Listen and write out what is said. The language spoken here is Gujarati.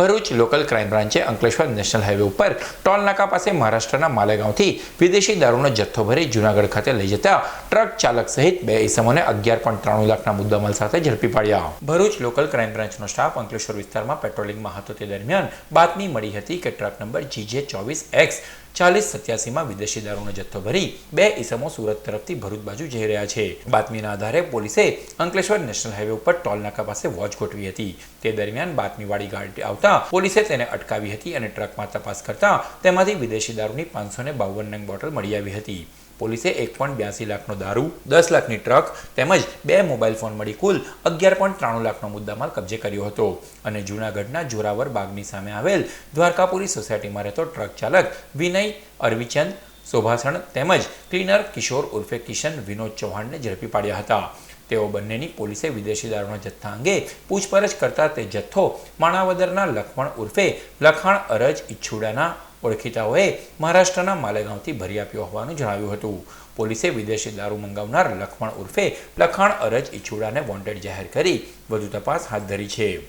ભરૂચ લોકલ ક્રાઇમ બ્રાન્ચે અંકલેશ્વર નેશનલ હાઈવે ઉપર ટોલ નાકા પાસે મહારાષ્ટ્રના માલેગાંવથી વિદેશી દારૂનો જથ્થો ભરી જૂનાગઢ ખાતે લઈ જતા ટ્રક ચાલક સહિત બે ઇસમોને અગિયાર પોઈન્ટ ત્રાણું લાખના મુદ્દામાલ સાથે ઝડપી પાડ્યા. ભરૂચ લોકલ ક્રાઇમ બ્રાન્ચનો સ્ટાફ અંકલેશ્વર વિસ્તારમાં પેટ્રોલિંગમાં હતો. તે દરમિયાન બાતમી મળી હતી કે ટ્રક નંબર જીજે ચોવીસ એક્સ ચાલીસ સત્યાસીમાં વિદેશી દારૂનો જથ્થો ભરી બે ઇસમો સુરત તરફથી ભરૂચ બાજુ જઈ રહ્યા છે. બાતમીના આધારે પોલીસે અંકલેશ્વર નેશનલ હાઈવે ઉપર ટોલનાકા પાસે વોચ ગોઠવી હતી. તે દરમિયાન બાતમીવાળી ગાડી આવતા પોલીસે તેને અટકાવી હતી અને ટ્રકમાં તપાસ કરતા તેમાંથી વિદેશી દારૂની પાંચસો બાવન નંગ બોટલ મળી આવી હતી. પોલીસે એક પોઈન્ટ બ્યાસી લાખનો દારૂ, દસ લાખની ટ્રક તેમજ બે મોબાઈલ ફોન મળી કુલ અગિયાર પોઈન્ટ ત્રાણું લાખનો મુદ્દામાલ કબજે કર્યો હતો. અને જૂનાગઢના જોરાવર બાગની સામે આવેલ દ્વારકાપુરી સોસાયટીમાં રહેતો ટ્રક ચાલક વિનય અરવિચંદ, શોભાસણ તેમજ ક્લીનર કિશોર ઉર્ફે કિશન વિનોદ ચૌહાણને ઝડપી પાડ્યા હતા. તેઓ બંનેની પોલીસે વિદેશી દારૂના જથ્થા અંગે પૂછપરછ કરતા તે જથ્થો માણાવદરના લખમણ ઉર્ફે લખાણ અરજ ઇચ્છુડાના ઓળખીતાઓએ મહારાષ્ટ્રના માલેગાંવથી ભરી આપ્યો હોવાનું જણાવ્યું હતું. પોલીસે વિદેશી દારૂ મંગાવનાર લખમણ ઉર્ફે લખાણ અરજ ઇચ્છુડાને વોન્ટેડ જાહેર કરી વધુ તપાસ હાથ ધરી છે.